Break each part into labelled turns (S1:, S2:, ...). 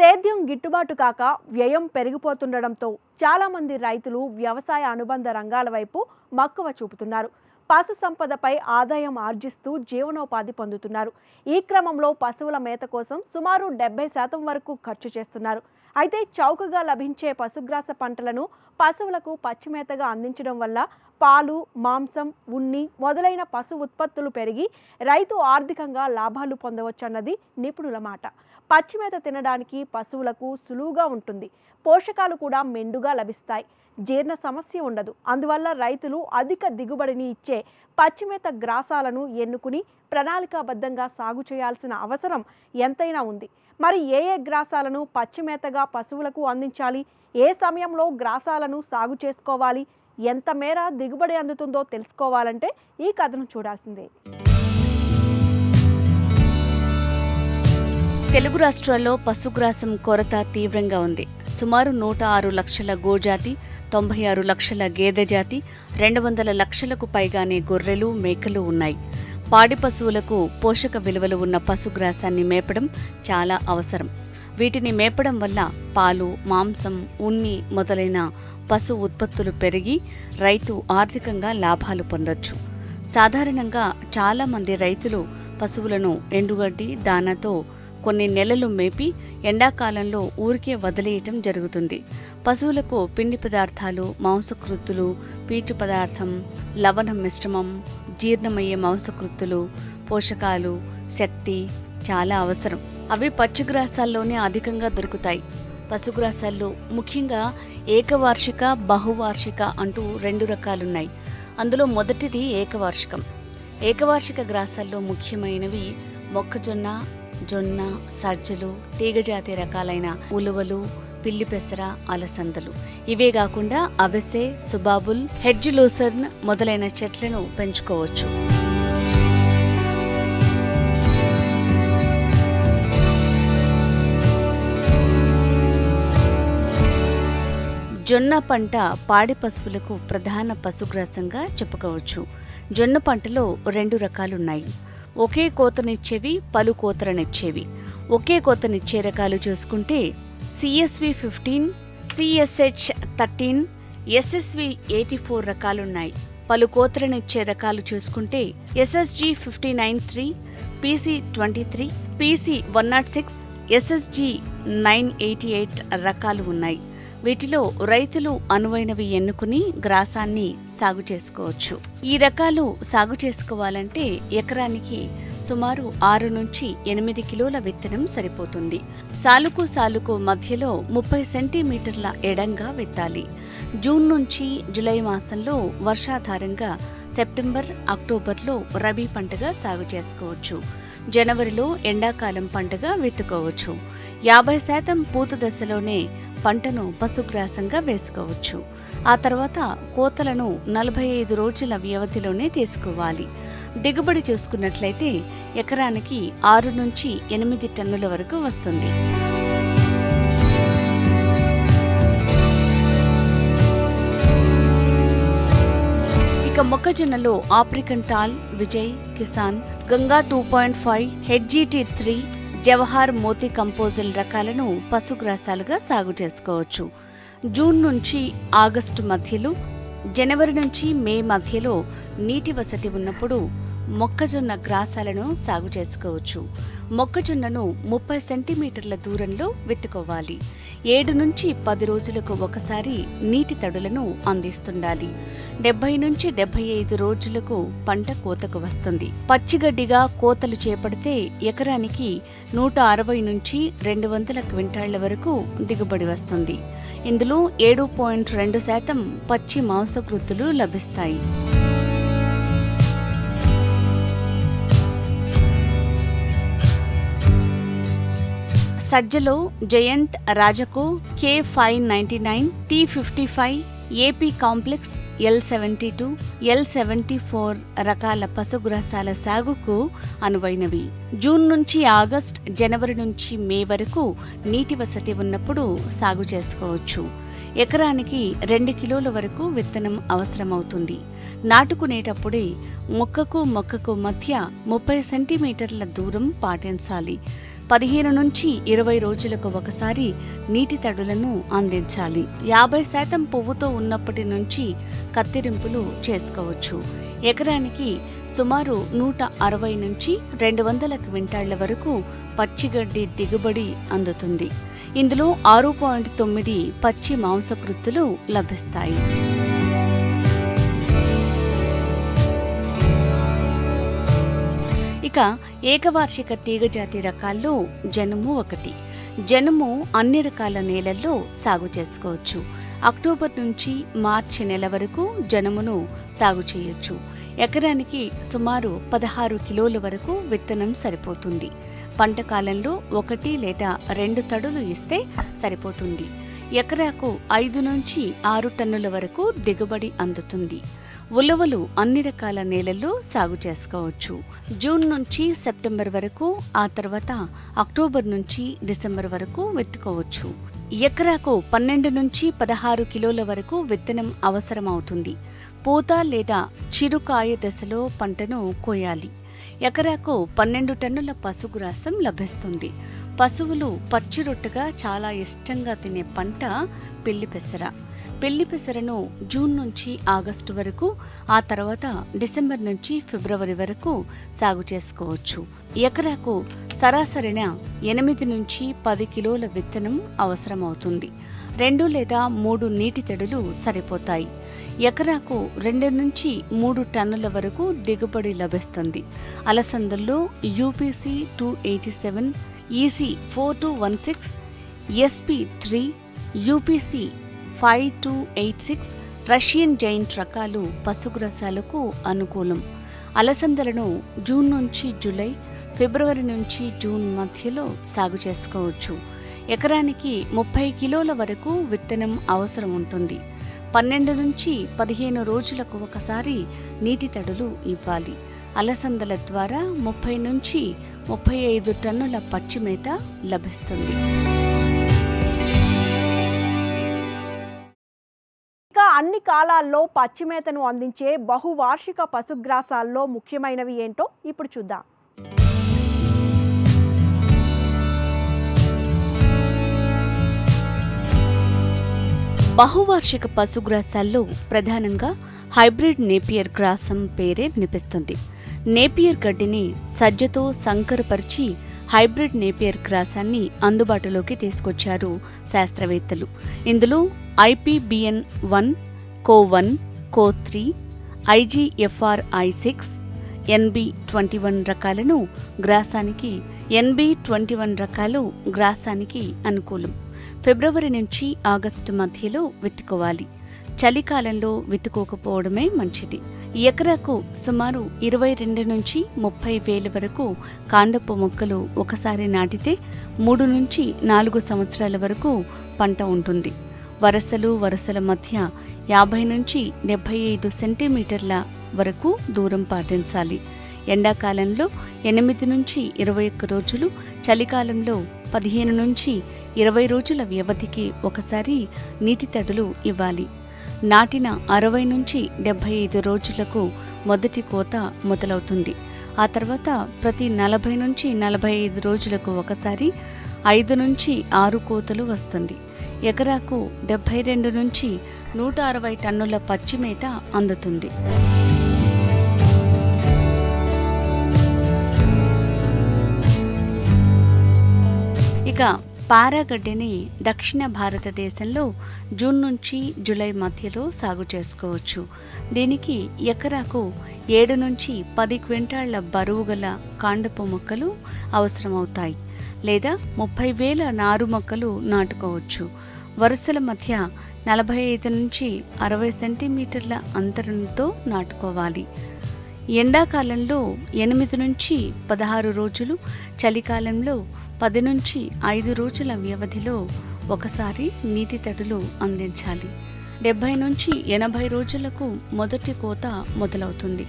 S1: సేద్యం గిట్టుబాటు కాక వ్యయం పెరిగిపోతుండడంతో చాలామంది రైతులు వ్యవసాయ అనుబంధ రంగాల వైపు మక్కువ చూపుతున్నారు. పశు సంపదపై ఆదాయం ఆర్జిస్తూ జీవనోపాధి పొందుతున్నారు. ఈ క్రమంలో పశువుల మేత కోసం సుమారు డెబ్బై శాతం వరకు ఖర్చు చేస్తున్నారు. అయితే చౌకగా లభించే పశుగ్రాస పంటలను పశువులకు పచ్చిమేతగా అందించడం వల్ల పాలు మాంసం ఉన్ని మొదలైన పశు ఉత్పత్తులు పెరిగి రైతు ఆర్థికంగా లాభాలు పొందవచ్చన్నది నిపుణుల మాట. పచ్చిమేత తినడానికి పశువులకు సులువుగా ఉంటుంది. పోషకాలు కూడా మెండుగా లభిస్తాయి. జీర్ణ సమస్య ఉండదు. అందువల్ల రైతులు అధిక దిగుబడిని ఇచ్చే పచ్చిమేత గ్రాసాలను ఎన్నుకుని ప్రణాళికాబద్ధంగా సాగు చేయాల్సిన అవసరం ఎంతైనా ఉంది. మరి ఏ ఏ గ్రాసాలను పచ్చిమేతగా పశువులకు అందించాలి? ఏ సమయంలో గ్రాసాలను సాగు చేసుకోవాలి? ఎంత మేర దిగుబడి అందుతుందో తెలుసుకోవాలంటే ఈ కథను చూడాల్సిందే.
S2: తెలుగు రాష్ట్రాల్లో పశుగ్రాసం కొరత తీవ్రంగా ఉంది. సుమారు నూట ఆరు లక్షల గోజాతి తొంభై ఆరు లక్షల గేదె జాతి రెండు వందల లక్షలకు పైగానే గొర్రెలు మేకలు ఉన్నాయి. పాడి పశువులకు పోషక విలువలు ఉన్న పశుగ్రాసాన్ని మేపడం చాలా అవసరం. వీటిని మేపడం వల్ల పాలు మాంసం ఉన్ని మొదలైన పశు ఉత్పత్తులు పెరిగి రైతు ఆర్థికంగా లాభాలు పొందొచ్చు. సాధారణంగా చాలామంది రైతులు పశువులను ఎండుగడ్డి దానాతో కొన్ని నెలలు మేపి ఎండాకాలంలో ఊరికే వదిలేయటం జరుగుతుంది. పశువులకు పిండి పదార్థాలు మాంసకృత్తులు పీచు పదార్థం లవణ మిశ్రమం జీర్ణమయ్యే మాంసకృత్తులు పోషకాలు శక్తి చాలా అవసరం. అవి పచ్చిగ్రాసాల్లోనే అధికంగా దొరుకుతాయి. పశుగ్రాసాల్లో ముఖ్యంగా ఏకవార్షిక బహువార్షిక అంటూ రెండు రకాలున్నాయి. అందులో మొదటిది ఏకవార్షికం. ఏకవార్షిక గ్రాసాల్లో ముఖ్యమైనవి మొక్కజొన్న జొన్న సజ్జలు తీగజాతి రకాలైన ఉలువలు పిల్లి పెసర అలసందలు. ఇవే కాకుండా అవిసె సుబాబుల్ హెడ్జ్ లూసర్న్ మొదలైన చెట్లను పెంచుకోవచ్చు. జొన్న పంట పాడి పశువులకు ప్రధాన పశుగ్రాసంగా చెప్పుకోవచ్చు. జొన్న పంటలో రెండు రకాలున్నాయి. ఒకే కోతనిచ్చేవి పలు కోతలనిచ్చేవి. ఒకే కోతనిచ్చే రకాలు చూసుకుంటే CSV fifteen CSH thirteen SSV eighty four రకాలున్నాయి. పలు కోతలనిచ్చే రకాలు చూసుకుంటే SSG fifty nine three PC twenty three PC one nought six SSG nine eighty eight రకాలు ఉన్నాయి. వీటిలో రైతులు అనువైనవి ఎన్నుకుని గ్రాసాన్ని సాగు చేసుకోవచ్చు. ఈ రకాలు సాగు చేసుకోవాలంటే ఎకరానికి సుమారు ఆరు నుంచి ఎనిమిది కిలోల విత్తనం సరిపోతుంది. సాలుకు సాలుకు మధ్యలో ముప్పై సెంటీమీటర్ల ఎడంగా విత్తాలి. జూన్ నుంచి జులై మాసంలో వర్షాధారంగా సెప్టెంబర్ అక్టోబర్లో రబీ పంటగా సాగు చేసుకోవచ్చు. జనవరిలో ఎండాకాలం పంటగా విత్తుకోవచ్చు. యాభై శాతం పూత దశలోనే పంటను పశుగ్రాసంగా వేసుకోవచ్చు. ఆ తర్వాత కోతలను నలభై ఐదు రోజుల వ్యవధిలోనే తీసుకోవాలి. దిగుబడి చూసుకున్నట్లయితే ఎకరానికి ఆరు నుంచి ఎనిమిది టన్నుల వరకు వస్తుంది. ఇక మొక్కజొన్నలో African tall Vijay Kisan Ganga two point five HGT three Jawahar Moti కంపోజల్ రకాలను పశుగ్రాసాలుగా సాగు చేసుకోవచ్చు. జూన్ నుంచి ఆగస్టు మధ్యలో జనవరి నుంచి మే మధ్యలో నీటి వసతి ఉన్నప్పుడు మొక్కజొన్న గ్రాసాలను సాగు చేసుకోవచ్చు. మొక్కజొన్నను ముప్పై సెంటీమీటర్ల దూరంలో విత్తుకోవాలి. ఏడు నుంచి పది రోజులకు ఒకసారి నీటి తడులను అందిస్తుండాలి. డెబ్బై నుంచి డెబ్బై ఐదు రోజులకు పంట కోతకు వస్తుంది. పచ్చిగడ్డిగా కోతలు చేపడితే ఎకరానికి నూట అరవై నుంచి రెండు వందల క్వింటాళ్ళ వరకు దిగుబడి వస్తుంది. ఇందులో ఏడు పాయింట్ రెండు శాతం పచ్చి మాంసకృతులు లభిస్తాయి. సజ్జలో giant Rajko K five ninety nine T fifty five AP complex L seventy two L seventy four రకాల పశుగ్రాసాల సాగుకు అనువైనవి. జూన్ నుంచి ఆగస్ట్ జనవరి నుంచి మే వరకు నీటి వసతి ఉన్నప్పుడు సాగు చేసుకోవచ్చు. ఎకరానికి రెండు కిలోల వరకు విత్తనం అవసరమవుతుంది. నాటుకునేటప్పుడే మొక్కకు మొక్కకు మధ్య ముప్పై సెంటీమీటర్ల దూరం పాటించాలి. పదిహేను నుంచి ఇరవై రోజులకు ఒకసారి నీటి తడులను అందించాలి. యాభై శాతం పువ్వుతో ఉన్నప్పటి నుంచి కత్తిరింపులు చేసుకోవచ్చు. ఎకరానికి సుమారు నూట అరవై నుంచి రెండు వందల క్వింటాళ్ళ వరకు పచ్చిగడ్డి దిగుబడి అందుతుంది. ఇందులో ఆరు పాయింట్ తొమ్మిది పచ్చి మాంసకృత్తులు లభిస్తాయి. ఇక ఏకవార్షిక తీగజాతి రకాల్లో జనుము ఒకటి. జనుము అన్ని రకాల నేలల్లో సాగు చేసుకోవచ్చు. అక్టోబర్ నుంచి మార్చి నెల వరకు జనుమును సాగు చేయొచ్చు. ఎకరానికి సుమారు పదహారు కిలోల వరకు విత్తనం సరిపోతుంది. పంట కాలంలో ఒకటి లేదా రెండు తడులు ఇస్తే సరిపోతుంది. ఎకరాకు ఐదు నుంచి ఆరు టన్నుల వరకు దిగుబడి అందుతుంది. ఉలవలు అన్ని రకాల నేలల్లో సాగు చేసుకోవచ్చు. జూన్ నుంచి సెప్టెంబర్ వరకు ఆ తర్వాత అక్టోబర్ నుంచి డిసెంబర్ వరకు విత్తుకోవచ్చు. ఎకరాకు పన్నెండు నుంచి పదహారు కిలోల వరకు విత్తనం అవసరమవుతుంది. పూత లేదా చిరుకాయ దశలో పంటను కోయాలి. ఎకరాకు పన్నెండు టన్నుల పశుగ్రాసం లభిస్తుంది. పశువులు పచ్చి రొట్టెగా చాలా ఇష్టంగా తినే పంట పిల్లి పెసర. పిల్లి పెసరను జూన్ నుంచి ఆగస్టు వరకు ఆ తర్వాత డిసెంబర్ నుంచి ఫిబ్రవరి వరకు సాగు చేసుకోవచ్చు. ఎకరాకు సరాసరిన ఎనిమిది నుంచి పది కిలోల విత్తనం అవసరమవుతుంది. రెండు లేదా మూడు నీటి తడులు సరిపోతాయి. ఎకరాకు రెండు నుంచి మూడు టన్నుల వరకు దిగుబడి లభిస్తుంది. అలసందల్లో UPC two eighty seven EC four two one six SP three UPC five two eight six Russian giant రకాలు పశుగ్రసాలకు అనుకూలం. అలసందలను జూన్ నుంచి జూలై ఫిబ్రవరి నుంచి జూన్ మధ్యలో సాగు చేసుకోవచ్చు. ఎకరానికి ముప్పై కిలోల వరకు విత్తనం అవసరం ఉంటుంది. పన్నెండు నుంచి పదిహేను రోజులకు ఒకసారి నీటి తడులు ఇవ్వాలి. అలసందల ద్వారా ముప్పై నుంచి ముప్పై ఐదు టన్నుల పచ్చిమేత లభిస్తుంది.
S1: అన్ని కాలాల్లో పచ్చిమేతను అందించే బహువార్షిక పశుగ్రాసాల్లో ముఖ్యమైనవి ఏంటో ఇప్పుడు చూద్దాం.
S2: బహువార్షిక పశుగ్రాసాల్లో ప్రధానంగా హైబ్రిడ్ నేపియర్ గ్రాసం పేరే వినిపిస్తుంది. నేపియర్ గడ్డిని సజ్జతో సంకరపరిచి హైబ్రిడ్ నేపియర్ గ్రాసాన్ని అందుబాటులోకి తీసుకొచ్చారు శాస్త్రవేత్తలు. ఇందులో IPBN one Co one Co three IGFR I six NB twenty one రకాలను గ్రాసానికి ఎన్బి ట్వంటీ వన్ రకాలు గ్రాసానికి అనుకూలం. ఫిబ్రవరి నుంచి ఆగస్టు మధ్యలో విత్తుకోవాలి చలికాలంలో విత్తుకోకపోవడమే మంచిది. ఎకరాకు సుమారు ఇరవై రెండు నుంచి ముప్పై వేల వరకు కాండపు మొక్కలు ఒకసారి నాటితే మూడు నుంచి నాలుగు సంవత్సరాల వరకు పంట ఉంటుంది. వరసలు వరసల మధ్య యాభై నుంచి డెబ్బై ఐదు సెంటీమీటర్ల వరకు దూరం పాటించాలి. ఎండాకాలంలో ఎనిమిది నుంచి ఇరవై ఒక్క రోజులు చలికాలంలో పదిహేను నుంచి ఇరవై రోజుల వ్యవధికి ఒకసారి నీటి తడులు ఇవ్వాలి. నాటిన అరవై నుంచి డెబ్బై ఐదు రోజులకు మొదటి కోత మొదలవుతుంది. ఆ తర్వాత ప్రతి నలభై నుంచి నలభై ఐదు రోజులకు ఒకసారి ఐదు నుంచి ఆరు కోతలు వస్తుంది. ఎకరాకు డెబ్బై రెండు నుంచి నూట అరవై టన్నుల పచ్చిమేత అందుతుంది. ఇక పారాగడ్డిని దక్షిణ భారతదేశంలో జూన్ నుంచి జూలై మధ్యలో సాగు చేసుకోవచ్చు. దీనికి ఎకరాకు ఏడు నుంచి పది క్వింటాళ్ళ బరువు గల కాండపు మొక్కలు అవసరమవుతాయి లేదా ముప్పై వేల నారు మొక్కలు నాటుకోవచ్చు. వరుసల మధ్య నలభై ఐదు నుంచి అరవై సెంటీమీటర్ల అంతరంతో నాటుకోవాలి. ఎండాకాలంలో ఎనిమిది నుంచి పదహారు రోజులు చలికాలంలో పది నుంచి ఐదు రోజుల వ్యవధిలో ఒకసారి నీటి తడులు అందించాలి. డెబ్బై నుంచి ఎనభై రోజులకు మొదటి కోత మొదలవుతుంది.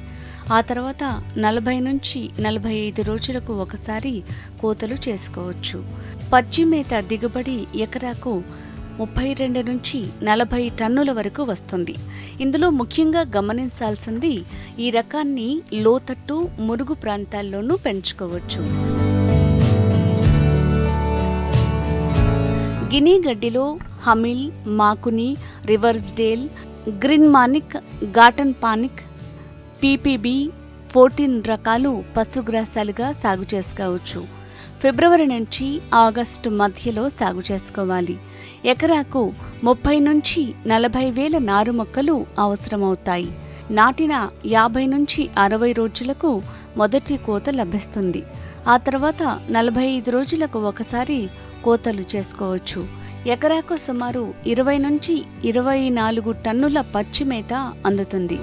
S2: ఆ తర్వాత నలభై నుంచి నలభై ఐదు రోజులకు ఒకసారి కోతలు చేసుకోవచ్చు. పచ్చి మేత దిగుబడి ఎకరాకు ముప్పై రెండు నుంచి నలభై టన్నుల వరకు వస్తుంది. ఇందులో ముఖ్యంగా గమనించాల్సింది ఈ రకాన్ని లోతట్టు మురుగు ప్రాంతాల్లోనూ పెంచుకోవచ్చు. Guinea గడ్డిలో Hamil Makueni Riversdale green panic Gatton panic PPB fourteen రకాలు పశుగ్రాసాలుగా సాగు చేసుకోవచ్చు. ఫిబ్రవరి నుంచి ఆగస్టు మధ్యలో సాగు చేసుకోవాలి. ఎకరాకు ముప్పై నుంచి నలభై వేల నారు మొక్కలు అవసరమవుతాయి. నాటిన యాభై నుంచి అరవై రోజులకు మొదటి కోత లభిస్తుంది. ఆ తర్వాత నలభై ఐదు రోజులకు ఒకసారి కోతలు చేసుకోవచ్చు. ఎకరాకు సుమారు ఇరవై నుంచి ఇరవై నాలుగు టన్నుల పచ్చి మేత అందుతుంది.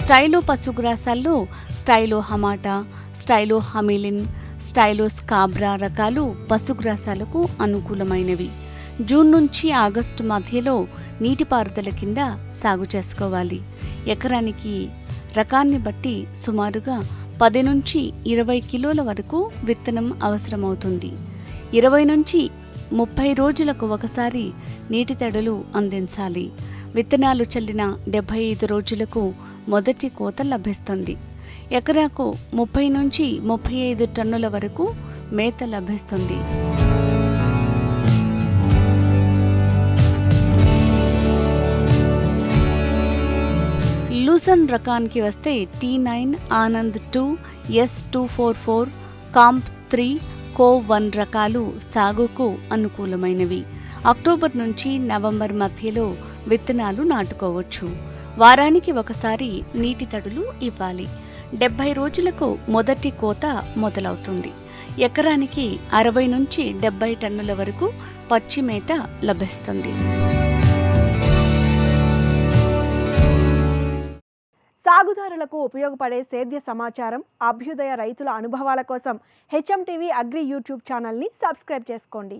S2: స్టైలో పశుగ్రాసాల్లో స్టైలో హమాటా స్టైలో హమిలిన్ స్టైలో స్కాబ్రా రకాలు పశుగ్రాసాలకు అనుకూలమైనవి. జూన్ నుంచి ఆగస్టు మధ్యలో నీటిపారుదల కింద సాగు చేసుకోవాలి. ఎకరానికి రకాన్ని బట్టి సుమారుగా పది నుంచి ఇరవై కిలోల వరకు విత్తనం అవసరమవుతుంది. ఇరవై నుంచి ముప్పై రోజులకు ఒకసారి నీటి తడులు అందించాలి. విత్తనాలు చల్లిన డెబ్బై ఐదు రోజులకు మొదటి కోత లభిస్తుంది. ఎకరాకు ముప్పై నుంచి ముప్పై ఐదు టన్నుల వరకు మేత లభిస్తుంది. లూసన్ రకానికి వస్తే T nine Anand two S two four four comp three Co one రకాలు సాగుకు అనుకూలమైనవి. అక్టోబర్ నుంచి నవంబర్ మధ్యలో విత్తనాలు నాటుకోవచ్చు. వారానికి ఒకసారి నీటి తడులు ఇవ్వాలి. డెబ్బై రోజులకు మొదటి కోత మొదలవుతుంది. ఎకరానికి అరవై నుంచి డెబ్బై టన్నుల వరకు పచ్చి మేత లభిస్తుంది.
S1: సాగుదారులకు ఉపయోగపడే సేద్య సమాచారం అభ్యుదయ రైతుల అనుభవాల కోసం హెచ్ఎం టీవీ అగ్రి యూట్యూబ్ ఛానల్ని సబ్స్క్రైబ్ చేసుకోండి.